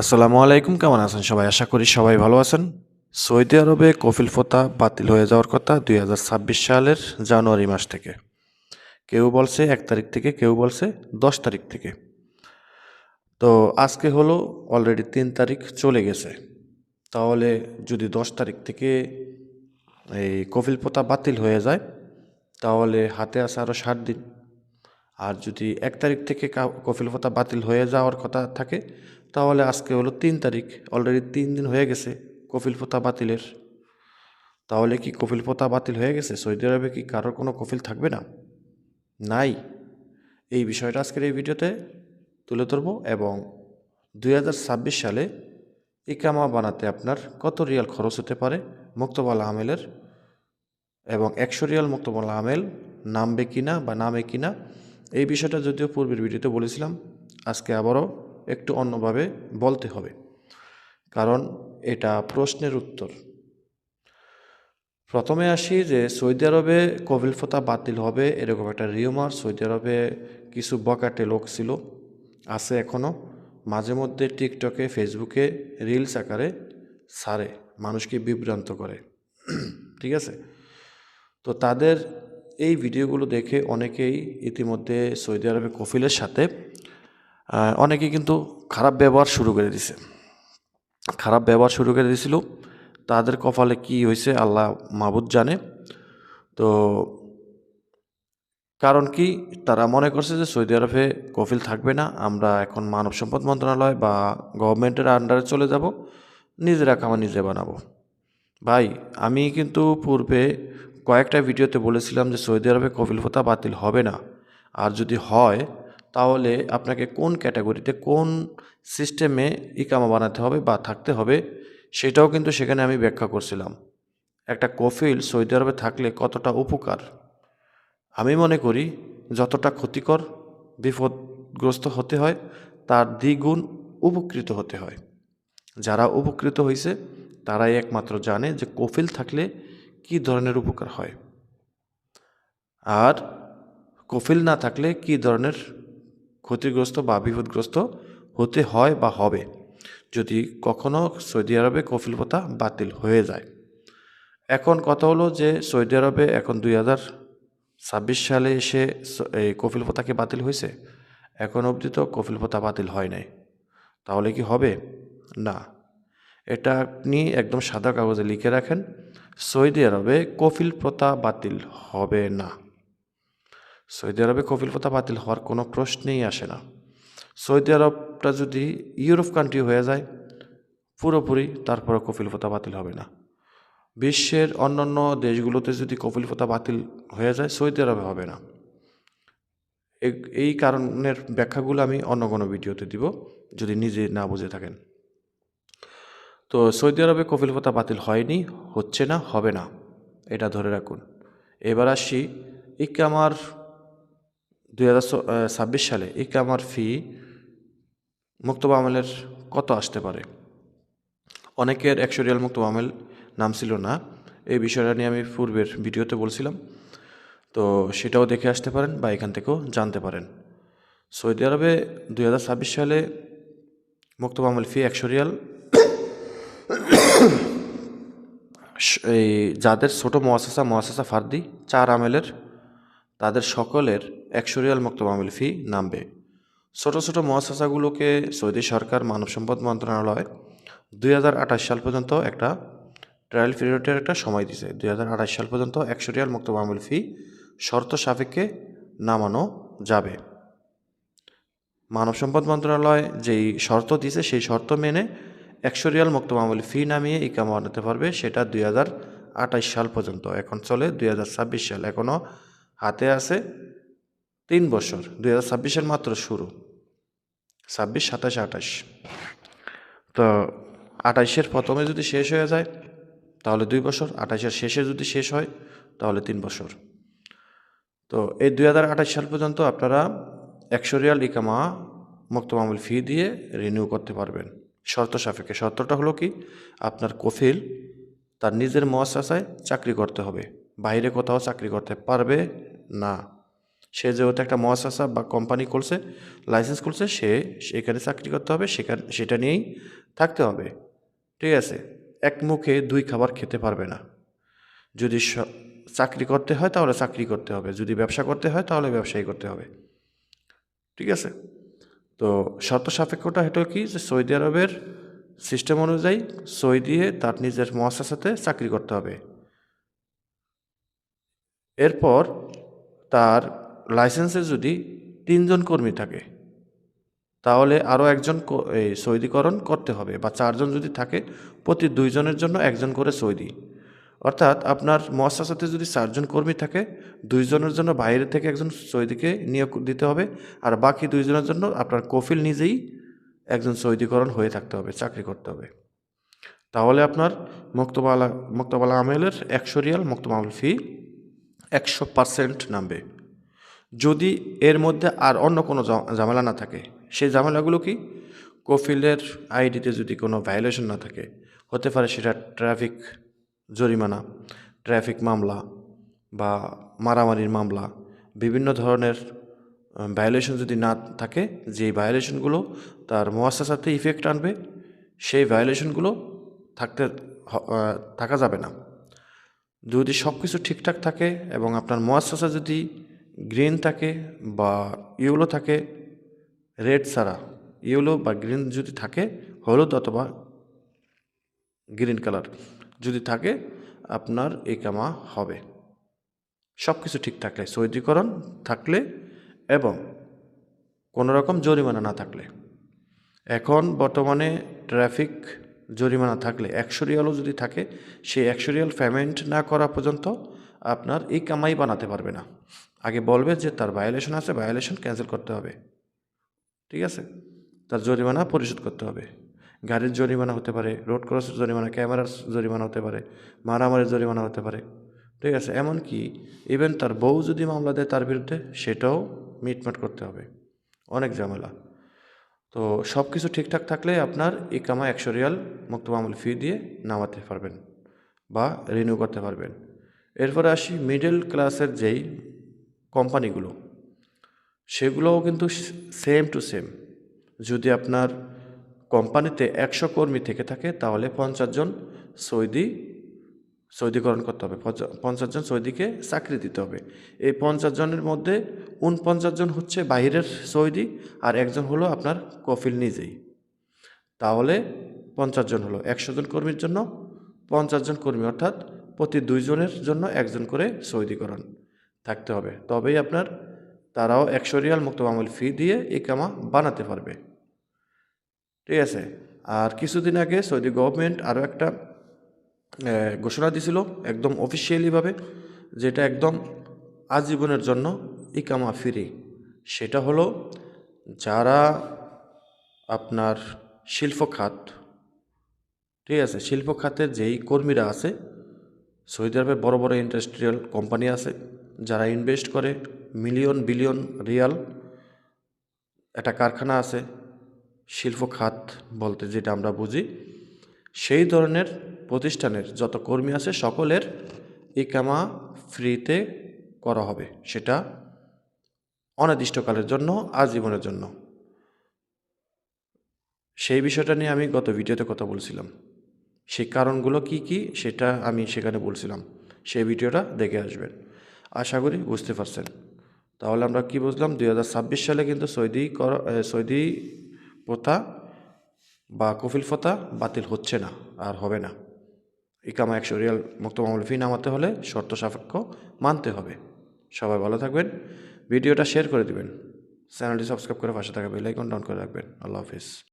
আসসালামু আলাইকুম, কেমন আছেন সবাই? আশা করি সবাই ভালো আছেন। সৌদি আরবে কফিল ফোতা বাতিল হয়ে যাওয়ার কথা দু হাজার ছাব্বিশ সালের জানুয়ারি মাস থেকে। কেউ বলছে এক তারিখ থেকে, কেউ বলছে দশ তারিখ থেকে। তো আজকে হলো অলরেডি তিন তারিখ চলে গেছে। তাহলে যদি দশ তারিখ থেকে এই কফিল পোতা বাতিল হয়ে যায়, তাহলে হাতে আসে আরও ষাট দিন। আর যদি এক তারিখ থেকে কফিল পোতা বাতিল হয়ে যাওয়ার কথা থাকে তাহলে আজকে হলো তিন তারিখ। অলরেডি তিন দিন হয়ে গেছে কফিল পোতা বাতিলের। তাহলে কি কফিল পোতা বাতিল হয়ে গেছে? সৌদি আরবে কি কারোর কোনো কফিল থাকবে না? নাই। এই বিষয়টা আজকের এই ভিডিওতে তুলে ধরবো এবং দু হাজার ছাব্বিশ সালে ইকামা বানাতে আপনার কত রিয়াল খরচ হতে পারে? মুক্তবাল আমেলের এবং একশো রিয়াল মুক্তবাল আমেল নামবে কিনা বা নামে কিনা, এই বিষয়টা যদিও পূর্বের ভিডিওতে বলেছিলাম, আজকে আবারও একটু অন্যভাবে বলতে হবে। কারণ এটা প্রশ্নের উত্তর। প্রথমে আসি যে সৌদি আরবে কবিল ফতা বাতিল হবে এরকম একটা রিউমার সৌদি আরবে কিছু বকাটে লোক ছিল, আছে এখনও মাঝে মধ্যে টিকটকে, ফেসবুকে রিলস আকারে সারে, মানুষকে বিভ্রান্ত করে। ঠিক আছে? তো তাদের এই ভিডিওগুলো দেখে অনেকেই ইতিমধ্যে সৌদি আরবে কফিলের সাথে আহ, অনেকেই কিন্তু খারাপ ব্যবহার শুরু করে দিছে। খারাপ ব্যবহার শুরু করে দিয়েছিল তাদের কপালে কি হয়েছে আল্লাহ মাবুদ জানে। তো কারণ কি? তারা মনে করছে যে সৌদি আরবে কফিল থাকবে না। আমরা এখন মানব সম্পদ মন্ত্রণালয় বা গভর্নমেন্টের আন্ডারে চলে যাব। নিজেরা খাবার নিজে বানাবো। ভাই আমি কিন্তু পূর্বে কয়েকটা ভিডিওতে বলেছিলাম যে সৌদি আরবে কফিল ভোতা বাতিল হবে না। আর যদি হয় তাহলে আপনাকে কোন ক্যাটাগরিতে কোন সিস্টেমে ইকামা বানাতে হবে বা থাকতে হবে সেটাও কিন্তু সেখানে আমি ব্যাখ্যা করছিলাম। একটা কফিল সৌদি আরবে থাকলে কতটা উপকার? আমি মনে করি যতটা ক্ষতিকর, বিপদগ্রস্ত হতে হয়, তার দ্বিগুণ উপকৃত হতে হয়। যারা উপকৃত হয়েছে তারাই একমাত্র জানে যে কফিল থাকলে কি ধরনের উপকার হয়। আর কফিল না থাকলে কি ধরনের ক্ষতিগ্রস্ত বা বিপদগ্রস্ত হতে হয় বা হবে যদি কখনো সৌদি আরবে কফিল প্রথা বাতিল হয়ে যায়। এখন কথা হলো যে সৌদি আরবে এখন দুই হাজার ছাব্বিশ সালে এসে এই কফিল প্রথাকে বাতিল হয়েছে। এখন অবধি তো কফিল প্রথা বাতিল হয় নাই। তাহলে কি হবে? না। এটা আপনি একদম সাদা কাগজে লিখে রাখেন, সৌদি আরবে কফিল প্রথা বাতিল হবে না। সৌদি আরবে কফিল প্রথা বাতিল হওয়ার কোনো প্রশ্নেই আসে না। সৌদি আরবটা যদি ইউরোপ কান্ট্রি হয়ে যায়, পুরোপুরি তারপরে কফিল প্রথা বাতিল হবে না। বিশ্বের অন্যান্য দেশগুলোতে যদি কফিল প্রথা বাতিল হয়ে যায়, সৌদি আরবে হবে না। এই কারণের ব্যাখ্যাগুলো আমি অন্য কোনো ভিডিওতে দিব, যদি নিজে না বুঝে থাকেন। তো সৌদি আরবে কফিল প্রথা বাতিল হয়নি, হচ্ছে না, হবে না, এটা ধরে রাখুন। এবার আসি ইকামার দুই হাজার ছাব্বিশ সালে ইকামার ফি মুক্তবা আমলের কত আসতে পারে? অনেকের একশো রিয়াল মুক্ত আমল নাম ছিল না। এই বিষয়টা নিয়ে আমি পূর্বের ভিডিওতে বলছিলাম। তো সেটাও দেখে আসতে পারেন বা এখান থেকেও জানতে পারেন। সৌদি আরবে দু হাজার ছাব্বিশ সালে মুক্ত আমল ফি একশো রিয়াল। এই যাদের ছোট মহাসাসা মহাসাসা ফার্দি, চার আমেলের, তাদের সকলের একশো রিয়াল মুক্ত ফি নামবে। ছোট ছোট মহাসাসাগুলোকে সৌদি সরকার মানব সম্পদ মন্ত্রণালয় দুই হাজার আঠাশ সাল পর্যন্ত একটা ট্রায়াল পিরিয়ডের একটা সময় দিছে। দু হাজার আঠাশ সাল পর্যন্ত একশো রিয়াল মুক্ত ফি শর্ত সাপেক্ষে নামানো যাবে। মানব সম্পদ মন্ত্রণালয় যেই শর্ত দিছে, সেই শর্ত মেনে একশো রিয়াল মুক্ত ফি নামিয়ে ইকামা বানাতে পারবে সেটা দুই হাজার আঠাশ সাল পর্যন্ত। এখন চলে দুই হাজার ছাব্বিশ সাল। এখনও হাতে আছে তিন বছর, দুই হাজার ছাব্বিশের মাত্র শুরু। ছাব্বিশ, সাতাশ, আঠাশ। তো আঠাইশের প্রথমে যদি শেষ হয়ে যায়, তাহলে দুই বছর। আঠাইশের শেষে যদি শেষ হয়, তাহলে তিন বছর। তো এই দুই হাজার আঠাশ সাল পর্যন্ত আপনারা একশো রিয়াল ইকামা, মুক্ত মামুল ফি দিয়ে রিনিউ করতে পারবেন। শর্ত সাপেক্ষে। শর্তটা হলো কি? আপনার কফিল, তার নিজের মহাশাসায় চাকরি করতে হবে। বাইরে কোথাও চাকরি করতে পারবে না। সে যেহেতু একটা মহাশাসা বা কোম্পানি খুলছে লাইসেন্স খুলছে, সে সেখানে চাকরি করতে হবে, সেখানে সেটা নিয়েই থাকতে হবে। ঠিক আছে? এক মুখে দুই খাবার খেতে পারবে না। যদি চাকরি করতে হয় তাহলে চাকরি করতে হবে, যদি ব্যবসা করতে হয় তাহলে ব্যবসায়ী করতে হবে। ঠিক আছে? তো শর্ত সাপেক্ষটা এটা কি? যে সৌদি আরবের সিস্টেম অনুযায়ী সই দিয়ে তার নিজের মহাসাসাতে চাকরি করতে হবে। এরপর তার লাইসেন্সে যদি তিনজন কর্মী থাকে, তাহলে আরও একজন এই সৌদিকরণ করতে হবে বা চারজন যদি থাকে, প্রতি দুইজনের জন্য একজন করে সৌদি। অর্থাৎ আপনার মহাসাসাতে যদি চারজন কর্মী থাকে, দুইজনের জন্য বাইরে থেকে একজন সৌদিকে নিয়োগ দিতে হবে, আর বাকি দুইজনের জন্য আপনার কফিল নিজেই একজন সৌদিকরণ হয়ে থাকতে হবে, চাকরি করতে হবে। তাহলে আপনার মুক্তবালা মুক্তবালা আমেলের একশো রিয়াল মুক্তমাল ফি একশো পার্সেন্ট নামবে। যদি এর মধ্যে আর অন্য কোনো ঝামেলা না থাকে, সেই ঝামেলাগুলো কি? কফিলের আইডিতে যদি কোনো ভায়োলেশন না থাকে, হতে পারে সেটা ট্রাফিক জরিমানা ট্রাফিক মামলা বা মারামারির মামলা, বিভিন্ন ধরনের ভায়োলেশন যদি না থাকে যে ভায়োলেশনগুলো তার মহাসাসাতে ইফেক্ট আনবে, সেই ভায়োলেশনগুলো থাকতে থাকা যাবে না। যদি সব কিছু ঠিকঠাক থাকে এবং আপনার মহাসাসা যদি গ্রিন থাকে বা ইউলো থাকে রেড সারা ইউলো বা গ্রিন যদি থাকে, হলুদ অথবা গ্রিন কালার যদি থাকে, আপনার এই কামা হবে। সব কিছু ঠিক থাকলে সৌদিকরণ থাকলে এবং কোনো রকম জরিমানা না থাকলে। এখন বর্তমানে ট্রাফিক জরিমানা থাকলে একশো রিয়ালও যদি থাকে, সেই একশো রিয়াল পেমেন্ট না করা পর্যন্ত আপনার এই কামাই বানাতে পারবে না। আগে বলবে যে তার ভায়োলেশন আছে ভায়োলেশন ক্যান্সেল করতে হবে। ঠিক আছে? তার জরিমানা পরিশোধ করতে হবে। গাড়ির জরিমানা হতে পারে রোড ক্রসের জরিমানা ক্যামেরার জরিমানা হতে পারে, মারামারির জরিমানা হতে পারে। ঠিক আছে? এমনকি ইভেন তার বউ যদি মামলা দেয় তার বিরুদ্ধে, সেটাও মিটমাট করতে হবে। অনেক ঝামেলা। তো সব কিছু ঠিকঠাক থাকলে আপনার ইকামা একশো রিয়াল মুক্ত মামুল ফি দিয়ে নামাতে পারবেন বা রিনিউ করতে পারবেন। এরপরে আসি মিডল ক্লাসের যেই কোম্পানিগুলো, সেগুলোও কিন্তু সেম টু সেম যদি আপনার কোম্পানিতে একশো কর্মী থেকে থাকে, তাহলে পঞ্চাশ জন সৌদি, সৌদিকরণ করতে হবে। পঞ্চা- পঞ্চাশ জন সৌদিকে চাকরি দিতে হবে। এই পঞ্চাশ জনের মধ্যে উনপঞ্চাশ জন হচ্ছে বাইরের সৌদি আর একজন হলো আপনার কফিল নিজেই। তাহলে পঞ্চাশ জন হলো। একশো জন কর্মীর জন্য পঞ্চাশ জন কর্মী, অর্থাৎ প্রতি দুইজনের জন্য একজন করে সৌদিকরণ। থাকতে হবে। তবেই আপনার তারাও একশো রিয়াল মুক্ত মামুল ফি দিয়ে এই কামা বানাতে পারবে। ঠিক আছে? আর কিছুদিন আগে সৌদি গভর্নমেন্ট আরও একটা ঘোষণা দিছিল একদম অফিসিয়ালিভাবে যেটা একদম আজীবনের জন্য ইকামা ফ্রি। সেটা হলো যারা আপনার শিল্প খাত ঠিক আছে? শিল্প খাতের যেই কর্মীরা আছে সৌদি আরবে বড় বড় ইন্ডাস্ট্রিয়াল কোম্পানি আছে, যারা ইনভেস্ট করে মিলিয়ন বিলিয়ন রিয়াল একটা কারখানা আছে, শিল্প খাত বলতে যেটা আমরা বুঝি। সেই ধরনের প্রতিষ্ঠানের যত কর্মী আছে, সকলের ইকামা ফ্রিতে করা হবে। সেটা অনির্দিষ্টকালের জন্য, আজীবনের জন্য। সেই বিষয়টা নিয়ে আমি গত ভিডিওতে কথা বলছিলাম। সেই কারণগুলো কি কি সেটা আমি সেখানে বলছিলাম। সেই ভিডিওটা দেখে আসবেন। আশা করি বুঝতে পারছেন। তাহলে আমরা কি বুঝলাম? দু হাজার ছাব্বিশ সালে কিন্তু সৌদি কর সৌদি প্রথা বা কফিল প্রথা বাতিল হচ্ছে না, আর হবে না। ইকামা একশো রিয়াল মুক্ত মামুল ফি নামাতে হলে শর্ত সাপেক্ষ মানতে হবে। সবাই ভালো থাকবেন। ভিডিওটা শেয়ার করে দিবেন। চ্যানেলটি সাবস্ক্রাইব করে পাশে থাকা বেল আইকন ডাউন করে রাখবেন। আল্লাহ হাফিজ।